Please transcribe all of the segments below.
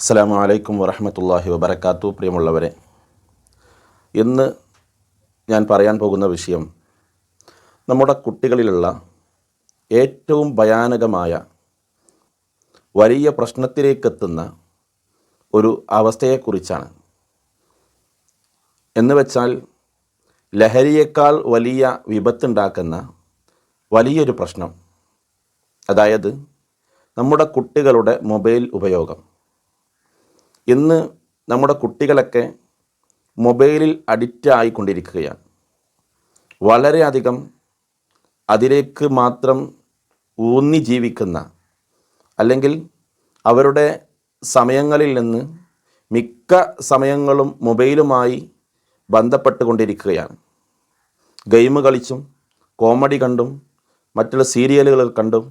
അസ്സാം വലൈക്കും വറഹമത്തല്ലാഹി വബർക്കാത്തു പ്രിയമുള്ളവരെ ഇന്ന് ഞാൻ പറയാൻ പോകുന്ന വിഷയം നമ്മുടെ കുട്ടികളിലുള്ള ഏറ്റവും ഭയാനകമായ വലിയ പ്രശ്നത്തിലേക്കെത്തുന്ന ഒരു അവസ്ഥയെക്കുറിച്ചാണ്. എന്ന് വെച്ചാൽ ലഹരിയേക്കാൾ വലിയ വിപത്തുണ്ടാക്കുന്ന വലിയൊരു പ്രശ്നം അതായത് നമ്മുടെ കുട്ടികളുടെ മൊബൈൽ ഉപയോഗം. ഇന്ന് നമ്മുടെ കുട്ടികളൊക്കെ മൊബൈലിൽ അഡിക്റ്റ് ആയിക്കൊണ്ടിരിക്കുകയാണ്. വളരെയധികം അതിലേക്ക് മാത്രം ഊന്നി ജീവിക്കുന്ന അല്ലെങ്കിൽ അവരുടെ സമയങ്ങളിൽ നിന്ന് മിക്ക സമയങ്ങളും മൊബൈലുമായി ബന്ധപ്പെട്ടുകൊണ്ടിരിക്കുകയാണ്. ഗെയിം കളിച്ചും കോമഡി കണ്ടും മറ്റുള്ള സീരിയലുകൾ കണ്ടും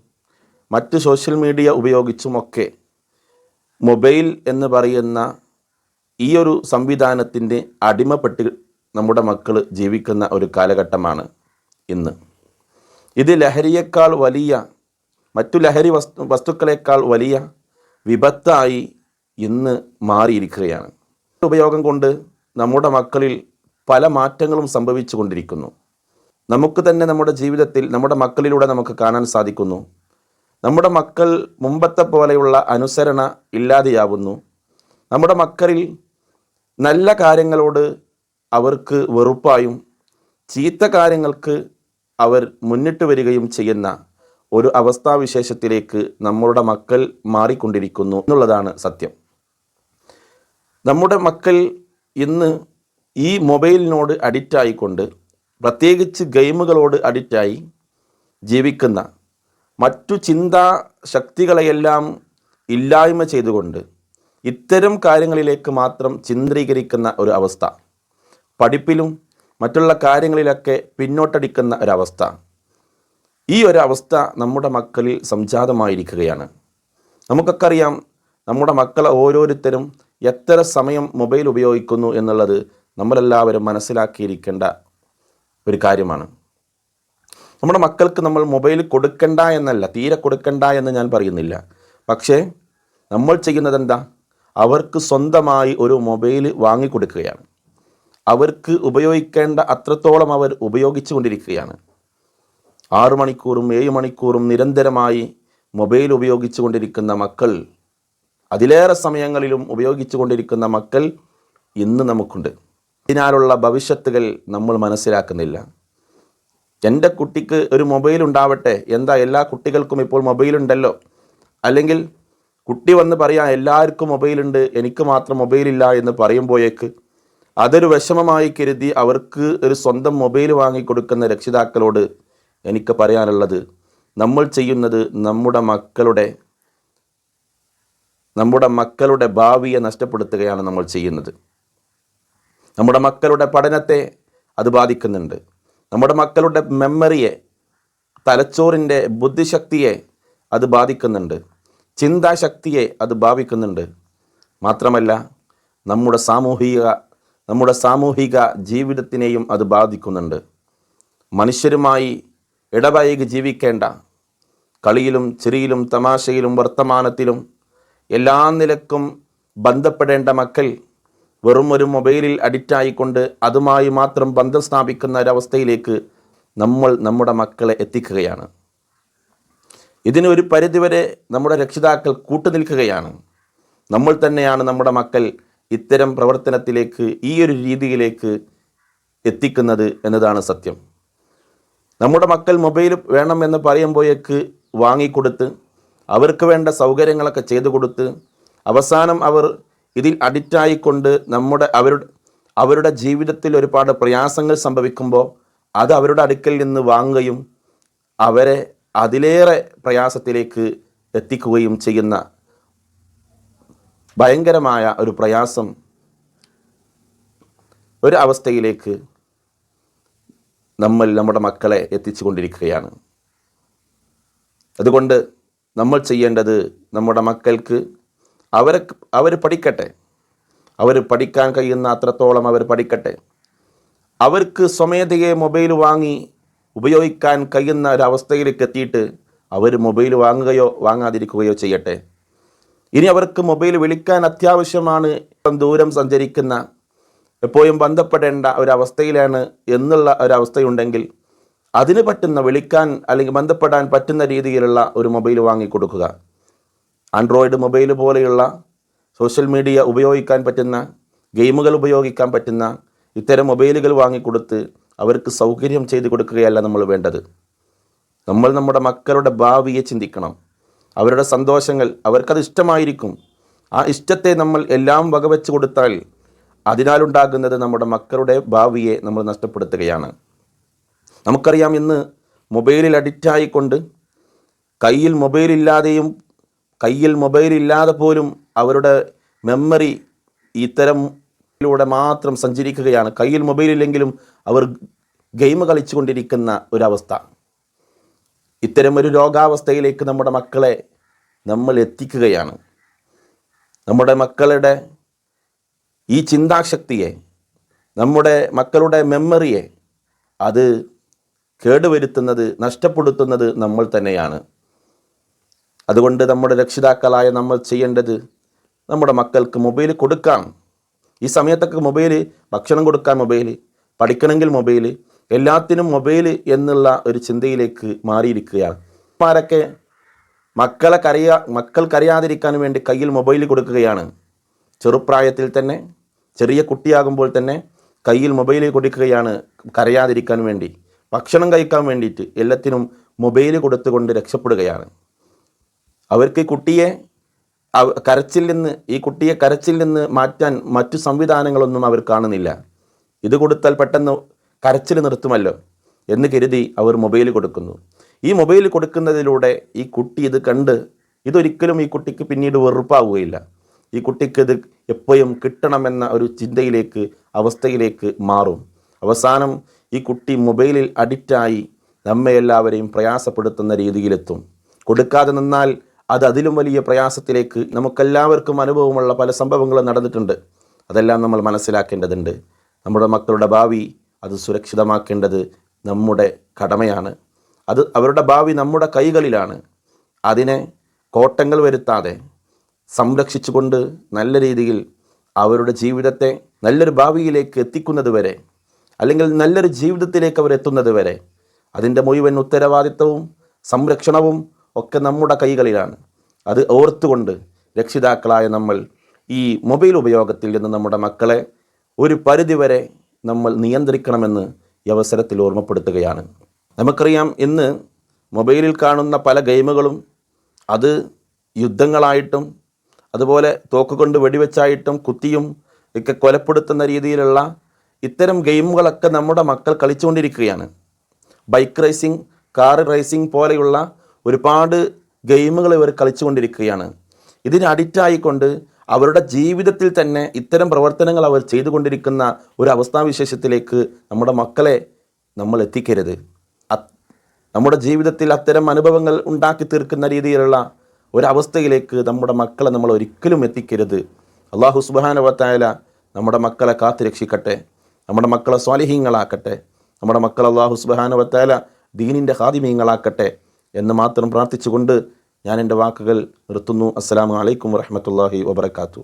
മറ്റ് സോഷ്യൽ മീഡിയ ഉപയോഗിച്ചുമൊക്കെ മൊബൈൽ എന്ന് പറയുന്ന ഈ ഒരു സംവിധാനത്തിന്റെ അടിമപ്പെട്ട് നമ്മുടെ മക്കൾ ജീവിക്കുന്ന ഒരു കാലഘട്ടമാണ് ഇന്ന്. ഇത് ലഹരിയേക്കാൾ വലിയ മറ്റു ലഹരി വസ്തു വസ്തുക്കളേക്കാൾ വലിയ വിപത്തായി ഇന്ന് മാറിയിരിക്കുകയാണ്. ഉപയോഗം കൊണ്ട് നമ്മുടെ മക്കളിൽ പല മാറ്റങ്ങളും സംഭവിച്ചു കൊണ്ടിരിക്കുന്നു നമുക്ക് തന്നെ നമ്മുടെ ജീവിതത്തിൽ നമ്മുടെ മക്കളിലൂടെ നമുക്ക് കാണാൻ സാധിക്കുന്നു. നമ്മുടെ മക്കൾ മുമ്പത്തെ പോലെയുള്ള അനുസരണ ഇല്ലാതെയാവുന്നു. നമ്മുടെ മക്കളിൽ നല്ല കാര്യങ്ങളോട് അവർക്ക് വെറുപ്പായും ചീത്ത കാര്യങ്ങൾക്ക് അവർ മുന്നിട്ട് വരികയും ചെയ്യുന്ന ഒരു അവസ്ഥാവിശേഷത്തിലേക്ക് നമ്മളുടെ മക്കൾ മാറിക്കൊണ്ടിരിക്കുന്നു എന്നുള്ളതാണ് സത്യം. നമ്മുടെ മക്കൾ ഇന്ന് ഈ മൊബൈലിനോട് അഡിക്റ്റായിക്കൊണ്ട് പ്രത്യേകിച്ച് ഗെയിമുകളോട് അഡിക്റ്റായി ജീവിക്കുന്ന മറ്റു ചിന്താ ശക്തികളെയെല്ലാം ഇല്ലായ്മ ചെയ്തുകൊണ്ട് ഇത്തരം കാര്യങ്ങളിലേക്ക് മാത്രം ചിത്രീകരിക്കുന്ന ഒരു അവസ്ഥ. പഠിപ്പിലും മറ്റുള്ള കാര്യങ്ങളിലൊക്കെ പിന്നോട്ടടിക്കുന്ന ഒരവസ്ഥ. ഈ ഒരു അവസ്ഥ നമ്മുടെ മക്കളിൽ സംജാതമായിരിക്കുകയാണ്. നമുക്കൊക്കെ അറിയാം നമ്മുടെ മക്കളെ ഓരോരുത്തരും എത്ര സമയം മൊബൈൽ ഉപയോഗിക്കുന്നു എന്നുള്ളത് നമ്മളെല്ലാവരും മനസ്സിലാക്കിയിരിക്കേണ്ട ഒരു കാര്യമാണ്. നമ്മുടെ മക്കൾക്ക് നമ്മൾ മൊബൈൽ കൊടുക്കണ്ട എന്നല്ല തീരെ കൊടുക്കണ്ട എന്ന് ഞാൻ പറയുന്നില്ല. പക്ഷേ നമ്മൾ ചെയ്യുന്നത് എന്താ അവർക്ക് സ്വന്തമായി ഒരു മൊബൈൽ വാങ്ങിക്കൊടുക്കുകയാണ്. അവർക്ക് ഉപയോഗിക്കേണ്ട അത്രത്തോളം അവർ ഉപയോഗിച്ചു കൊണ്ടിരിക്കുകയാണ്. ആറു മണിക്കൂറും ഏഴ് മണിക്കൂറും നിരന്തരമായി മൊബൈൽ ഉപയോഗിച്ചു കൊണ്ടിരിക്കുന്ന മക്കൾ അതിലേറെ സമയങ്ങളിലും ഉപയോഗിച്ചു കൊണ്ടിരിക്കുന്ന മക്കൾ ഇന്ന് നമുക്കുണ്ട്. ഇതിനാലുള്ള ഭവിഷ്യത്തുകൾ നമ്മൾ മനസ്സിലാക്കുന്നില്ല. എന്റെ കുട്ടിക്ക് ഒരു മൊബൈൽ ഉണ്ടാവട്ടെ? എന്താ എല്ലാ കുട്ടികൾക്കും ഇപ്പോൾ മൊബൈൽ ഉണ്ടല്ലോ? അല്ലെങ്കിൽ കുട്ടി വന്ന് പറയാം എല്ലാവർക്കും മൊബൈൽ ഉണ്ട് എനിക്ക് മാത്രം മൊബൈൽ ഇല്ല എന്ന് പറയുമ്പോഴേക്ക് അതൊരു വിഷമമായി കരുതി അവർക്ക് ഒരു സ്വന്തം മൊബൈൽ വാങ്ങിക്കൊടുക്കുന്ന രക്ഷിതാക്കളോട് എനിക്ക് പറയാനുള്ളത് നമ്മൾ ചെയ്യുന്നത് നമ്മുടെ മക്കളുടെ നമ്മുടെ മക്കളുടെ ഭാവിയെ നഷ്ടപ്പെടുത്തുകയാണ് നമ്മൾ ചെയ്യുന്നത്. നമ്മുടെ മക്കളുടെ പഠനത്തെ അത് ബാധിക്കുന്നുണ്ട്. നമ്മുടെ മക്കളുടെ മെമ്മറിയെ തലച്ചോറിന്റെ ബുദ്ധിശക്തിയെ അത് ബാധിക്കുന്നുണ്ട്. ചിന്താശക്തിയെ അത് ബാധിക്കുന്നുണ്ട്. മാത്രമല്ല നമ്മുടെ സാമൂഹിക നമ്മുടെ സാമൂഹിക ജീവിതത്തിനെയും അത് ബാധിക്കുന്നുണ്ട്. മനുഷ്യരുമായി ഇടപഴകി ജീവിക്കേണ്ട കളിയിലും ചിരിയിലും തമാശയിലും വർത്തമാനത്തിലും എല്ലാ നിലക്കും ബന്ധപ്പെടേണ്ട മക്കൾ വെറും ഒരു മൊബൈലിൽ അഡിക്റ്റായിക്കൊണ്ട് അതുമായി മാത്രം ബന്ധം സ്ഥാപിക്കുന്ന ഒരവസ്ഥയിലേക്ക് നമ്മൾ നമ്മുടെ മക്കളെ എത്തിക്കുകയാണ്. ഇതിന് ഒരു പരിധിവരെ നമ്മുടെ രക്ഷിതാക്കൾ കൂട്ടുനിൽക്കുകയാണ് നമ്മൾ തന്നെയാണ് നമ്മുടെ മക്കൾ ഇത്തരം പ്രവർത്തനത്തിലേക്ക് ഈ ഒരു രീതിയിലേക്ക് എത്തിക്കുന്നത് എന്നതാണ് സത്യം. നമ്മുടെ മക്കൾ മൊബൈൽ വേണം എന്ന് പറയുമ്പോഴേക്ക് വാങ്ങിക്കൊടുത്ത് അവർക്ക് വേണ്ട സൗകര്യങ്ങളൊക്കെ ചെയ്തു കൊടുത്ത് അവസാനം അവർ ഇതിൽ അഡിക്റ്റായിക്കൊണ്ട് നമ്മുടെ അവരുടെ അവരുടെ ജീവിതത്തിൽ ഒരുപാട് പ്രയാസങ്ങൾ സംഭവിക്കുമ്പോൾ അത് അവരുടെ അടുക്കൽ നിന്ന് വാങ്ങുകയും അവരെ അതിലേറെ പ്രയാസത്തിലേക്ക് എത്തിക്കുകയും ചെയ്യുന്ന ഭയങ്കരമായ ഒരു പ്രയാസം ഒരു അവസ്ഥയിലേക്ക് നമ്മൾ നമ്മുടെ മക്കളെ എത്തിച്ചു കൊണ്ടിരിക്കുകയാണ് അതുകൊണ്ട് നമ്മൾ ചെയ്യേണ്ടത് നമ്മുടെ മക്കൾക്ക് അവരെ അവർ പഠിക്കട്ടെ. അവർ പഠിക്കാൻ കഴിയുന്ന അത്രത്തോളം അവർ പഠിക്കട്ടെ. അവർക്ക് സ്വമേധയെ മൊബൈൽ വാങ്ങി ഉപയോഗിക്കാൻ കഴിയുന്ന ഒരവസ്ഥയിലേക്ക് എത്തിയിട്ട് അവർ മൊബൈൽ വാങ്ങുകയോ വാങ്ങാതിരിക്കുകയോ ചെയ്യട്ടെ. ഇനി അവർക്ക് മൊബൈൽ വിളിക്കാൻ അത്യാവശ്യമാണ്. ദൂരം സഞ്ചരിക്കുന്ന എപ്പോഴും ബന്ധപ്പെടേണ്ട ഒരവസ്ഥയിലാണ് എന്നുള്ള ഒരവസ്ഥയുണ്ടെങ്കിൽ അതിന് പറ്റുന്ന വിളിക്കാൻ അല്ലെങ്കിൽ ബന്ധപ്പെടാൻ പറ്റുന്ന രീതിയിലുള്ള ഒരു മൊബൈൽ വാങ്ങിക്കൊടുക്കുക ആൻഡ്രോയിഡ് മൊബൈൽ പോലെയുള്ള സോഷ്യൽ മീഡിയ ഉപയോഗിക്കാൻ പറ്റുന്ന ഗെയിമുകൾ ഉപയോഗിക്കാൻ പറ്റുന്ന ഇത്തരം മൊബൈലുകൾ വാങ്ങിക്കൊടുത്ത് അവർക്ക് സൗകര്യം ചെയ്ത് കൊടുക്കുകയല്ല നമ്മൾ വേണ്ടത്. നമ്മൾ നമ്മുടെ മക്കളുടെ ഭാവിയെ ചിന്തിക്കണം. അവരുടെ സന്തോഷങ്ങൾ അവർക്കത് ഇഷ്ടമായിരിക്കും. ആ ഇഷ്ടത്തെ നമ്മൾ എല്ലാം വകവെച്ച് കൊടുത്താൽ അതിനാലുണ്ടാകുന്നത് നമ്മുടെ മക്കളുടെ ഭാവിയെ നമ്മൾ നഷ്ടപ്പെടുത്തുകയാണ്. നമുക്കറിയാം ഇന്ന് മൊബൈലിൽ അഡിക്റ്റായിക്കൊണ്ട് കയ്യിൽ മൊബൈലില്ലാതെയും കയ്യിൽ മൊബൈൽ ഇല്ലാതെ പോലും അവരുടെ മെമ്മറി ഇത്തരത്തിലൂടെ മാത്രം സഞ്ചരിക്കുകയാണ്. കയ്യിൽ മൊബൈൽ ഇല്ലെങ്കിലും അവർ ഗെയിം കളിച്ചുകൊണ്ടിരിക്കുന്ന ഒരവസ്ഥ. ഒരു രോഗാവസ്ഥയിലേക്ക് നമ്മുടെ മക്കളെ നമ്മൾ എത്തിക്കുകയാണ്. നമ്മുടെ മക്കളുടെ ഈ ചിന്താശക്തിയെ നമ്മുടെ മക്കളുടെ മെമ്മറിയെ അത് കേടുവരുത്തുന്നത് നഷ്ടപ്പെടുത്തുന്നത് നമ്മൾ തന്നെയാണ്. അതുകൊണ്ട് നമ്മുടെ രക്ഷിതാക്കളായ നമ്മൾ ചെയ്യേണ്ടത് നമ്മുടെ മക്കൾക്ക് മൊബൈൽ കൊടുക്കാം. ഈ സമയത്തൊക്കെ മൊബൈൽ ഭക്ഷണം കൊടുക്കാൻ മൊബൈൽ പഠിക്കണമെങ്കിൽ മൊബൈൽ എല്ലാത്തിനും മൊബൈൽ എന്നുള്ള ഒരു ചിന്തയിലേക്ക് മാറിയിരിക്കുകയാണ്. ആരൊക്കെ മക്കളെ കരയാ മക്കൾക്കറിയാതിരിക്കാൻ വേണ്ടി കയ്യിൽ മൊബൈൽ കൊടുക്കുകയാണ്. ചെറുപ്രായത്തിൽ തന്നെ ചെറിയ കുട്ടിയാകുമ്പോൾ തന്നെ കയ്യിൽ മൊബൈൽ കൊടുക്കുകയാണ് കരയാതിരിക്കാൻ വേണ്ടി. ഭക്ഷണം കഴിക്കാൻ വേണ്ടിയിട്ട് എല്ലാത്തിനും മൊബൈൽ കൊടുത്തുകൊണ്ട് രക്ഷപ്പെടുകയാണ്. അവർക്ക് കുട്ടിയെ കരച്ചിൽ നിന്ന് ഈ കുട്ടിയെ കരച്ചിൽ നിന്ന് മാറ്റാൻ മറ്റു സംവിധാനങ്ങളൊന്നും അവർ കാണുന്നില്ല. ഇത് കൊടുത്താൽ പെട്ടെന്ന് കരച്ചിൽ നിർത്തുമല്ലോ എന്ന് കരുതി അവർ മൊബൈൽ കൊടുക്കുന്നു. ഈ മൊബൈൽ കൊടുക്കുന്നതിലൂടെ ഈ കുട്ടി ഇത് കണ്ട് ഇതൊരിക്കലും ഈ കുട്ടിക്ക് പിന്നീട് വെറുപ്പാവുകയില്ല. ഈ കുട്ടിക്ക് ഇത് എപ്പോഴും കിട്ടണമെന്ന ഒരു ചിന്തയിലേക്ക് അവസ്ഥയിലേക്ക് മാറും. അവസാനം ഈ കുട്ടി മൊബൈലിൽ അഡിക്റ്റായി നമ്മെ എല്ലാവരെയും പ്രയാസപ്പെടുത്തുന്ന രീതിയിലെത്തും. കൊടുക്കാതെ നിന്നാൽ അത് അതിലും വലിയ പ്രയാസത്തിലേക്ക് നമുക്കെല്ലാവർക്കും അനുഭവമുള്ള പല സംഭവങ്ങളും നടന്നിട്ടുണ്ട്. അതെല്ലാം നമ്മൾ മനസ്സിലാക്കേണ്ടതുണ്ട്. നമ്മുടെ മക്കളുടെ ഭാവി അത് സുരക്ഷിതമാക്കേണ്ടത് നമ്മുടെ കടമയാണ്. അത് അവരുടെ ഭാവി നമ്മുടെ കൈകളിലാണ്. അതിനെ കോട്ടങ്ങൾ വരുത്താതെ സംരക്ഷിച്ചുകൊണ്ട് നല്ല രീതിയിൽ അവരുടെ ജീവിതത്തെ നല്ലൊരു ഭാവിയിലേക്ക് എത്തിക്കുന്നത് വരെ അല്ലെങ്കിൽ നല്ലൊരു ജീവിതത്തിലേക്ക് അവർ എത്തുന്നത് വരെ അതിന്റെ മുഴുവൻ ഉത്തരവാദിത്വവും സംരക്ഷണവും ഒക്കെ നമ്മുടെ കൈകളിലാണ്. അത് ഓർത്തുകൊണ്ട് രക്ഷിതാക്കളായ നമ്മൾ ഈ മൊബൈൽ ഉപയോഗത്തിൽ നിന്ന് നമ്മുടെ മക്കളെ ഒരു പരിധിവരെ നമ്മൾ നിയന്ത്രിക്കണമെന്ന് ഈ അവസരത്തിൽ ഓർമ്മപ്പെടുത്തുകയാണ്. നമുക്കറിയാം ഇന്ന് മൊബൈലിൽ കാണുന്ന പല ഗെയിമുകളും അത് യുദ്ധങ്ങളായിട്ടും അതുപോലെ തോക്കുകൊണ്ട് വെടിവെച്ചായിട്ടും കുത്തിയും ഒക്കെ കൊലപ്പെടുത്തുന്ന രീതിയിലുള്ള ഇത്തരം ഗെയിമുകളൊക്കെ നമ്മുടെ മക്കൾ കളിച്ചുകൊണ്ടിരിക്കുകയാണ്. ബൈക്ക് റേസിംഗ് കാർ റേസിംഗ് പോലെയുള്ള ഒരുപാട് ഗെയിമുകൾ ഇവർ കളിച്ചുകൊണ്ടിരിക്കുകയാണ്. ഇതിന് അഡിക്റ്റായിക്കൊണ്ട് അവരുടെ ജീവിതത്തിൽ തന്നെ ഇത്തരം പ്രവർത്തനങ്ങൾ അവർ ചെയ്തുകൊണ്ടിരിക്കുന്ന ഒരു അവസ്ഥാവിശേഷത്തിലേക്ക് നമ്മുടെ മക്കളെ നമ്മൾ എത്തിക്കരുത്. നമ്മുടെ ജീവിതത്തിൽ അത്തരം അനുഭവങ്ങൾ ഉണ്ടാക്കി തീർക്കുന്ന രീതിയിലുള്ള ഒരവസ്ഥയിലേക്ക് നമ്മുടെ മക്കളെ നമ്മൾ ഒരിക്കലും എത്തിക്കരുത്. അള്ളാഹു സുബാനവത്തായാല നമ്മുടെ മക്കളെ കാത്തു രക്ഷിക്കട്ടെ. നമ്മുടെ മക്കളെ സ്വാലിഹീങ്ങളാക്കട്ടെ. നമ്മുടെ മക്കൾ അള്ളാഹു സുബാനവത്തായാല ദീനിന്റെ ഹാദിമീങ്ങളാക്കട്ടെ എന്ന് മാത്രം പ്രാർത്ഥിച്ചുകൊണ്ട് ഞാൻ എന്റെ വാക്കുകൾ നിർത്തുന്നു. അസ്സാം വലൈക്കും വറഹമത്തല്ലാഹി വബർക്കാത്തു